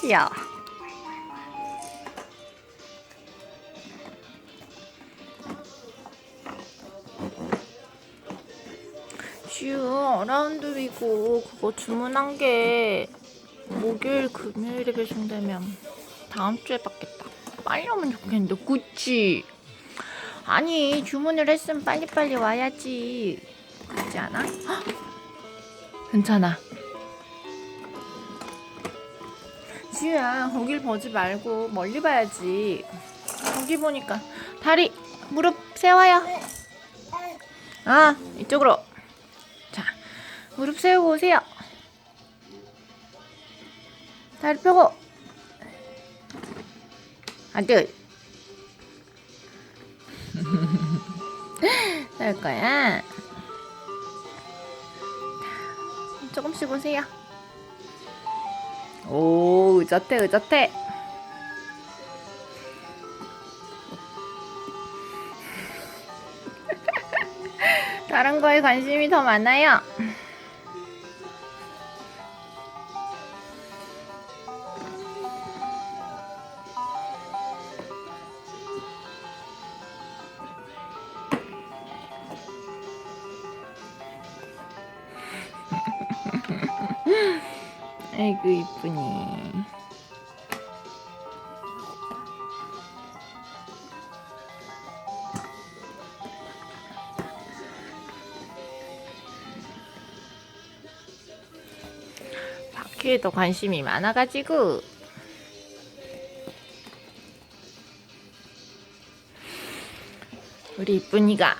하지요. 슈 어라운드이고 그거 주문한 게 목요일 금요일에 배송되면 다음 주에 받겠다. 빨리 오면 좋겠는데 그치? 아니 주문을 했으면 빨리빨리 와야지. 그렇지 않아? 헉! 괜찮아. 지우야 거길 보지 말고 멀리 봐야지. 거기 보니까 다리 무릎 세워요. 아 이쪽으로. 자 무릎 세우고 오세요. 다리 펴고. 아들. 할 거야. 조금씩 오세요. 오, 의젓해, 의젓해. 다른 거에 관심이 더 많아요. 아이고 이쁘니. 바퀴에 더 관심이 많아가지고 우리 이쁜이가